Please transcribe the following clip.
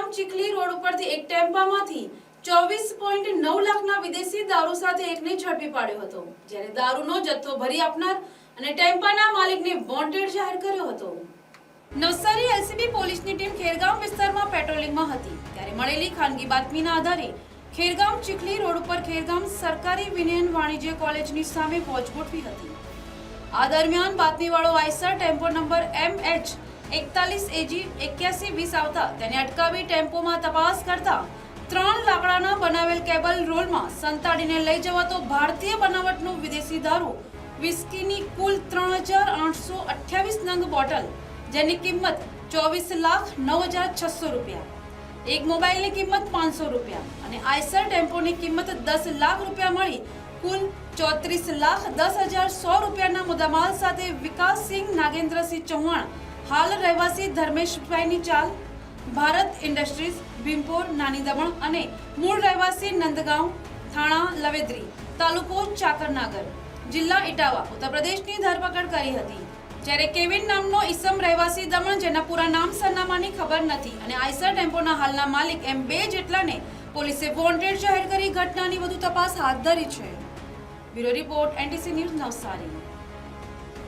Khergam Chikhli road ઉપરથી એક ટેમ્પામાંથી ચોવીસ પોઈન્ટ નવ લાખના વિદેશી દારૂ સાથે એકને ઝડપી પાડ્યો હતો, જ્યારે દારૂનો જથ્થો ભરી આપનાર અને ટેમ્પાના માલિકને વોન્ટેડ જાહેર કર્યો હતો. નવસારી એલસીબી પોલીસની ટીમ ખેરગામ વિસ્તારમાં પેટ્રોલિંગમાં હતી, ત્યારે મળેલી ખાનગી બાતમીના આધારે ખેરગામ ચીખલી રોડ ઉપર ખેરગામ સરકારી વિનયન વાણિજ્ય કોલેજની સામે વોચ ગોઠવી હતી. આ દરમિયાન બાતમીવાળો Eicher tempo number M H એકતાલીસ એજી એક્યાસી વીસ આવતા તેને અટકાવી ટેમ્પોમાં તપાસ કરતા ત્રણ લાકડાના બનાવેલ કેબલ રોલમાં સંતાડીને લઈ જવાતો ભારતીય બનાવટનો વિદેશી દારૂ. વિસ્કીની કુલ ત્રણ હજાર આઠસો અઠ્યાવીસ નંગ બોટલ, જેની કિંમત ચોવીસ લાખ નવ હજાર છસો રૂપિયા. એક મોબાઈલની કિંમત પાંચસો રૂપિયા અને આઈસર ટેમ્પોની કિંમત દસ લાખ રૂપિયા મળી કુલ ચોત્રીસ લાખ દસ હજાર સો રૂપિયાના મુદ્દામાલ સાથે વિકાસસિંહ નાગેન્દ્રસિંહ ચૌહાણ હાલ રહેવાસી ધર્મેશભાઈની ચાલ, ભારત ઇન્ડસ્ટ્રીઝ, ભીમપોર, નાની દમણ અને મૂળ રહેવાસી નંદગાંવ, થાણા, લવેદ્રી, તાલુકો ચાકરનાગર, જિલ્લા ઇટાવા ઉત્તર પ્રદેશની ધરપકડ કરી હતી. જ્યારે કેવિન નામનો ઈસમ રહેવાસી દમણ, જેના પૂરા નામ સરનામાની ખબર નથી અને આઈસર ટેમ્પોના હાલના માલિક એમ બે જેટલાને પોલીસે વોન્ટેડ જાહેર કરી ઘટનાની વધુ તપાસ હાથ ધરી છે. Bureau report, NTC news Navsari.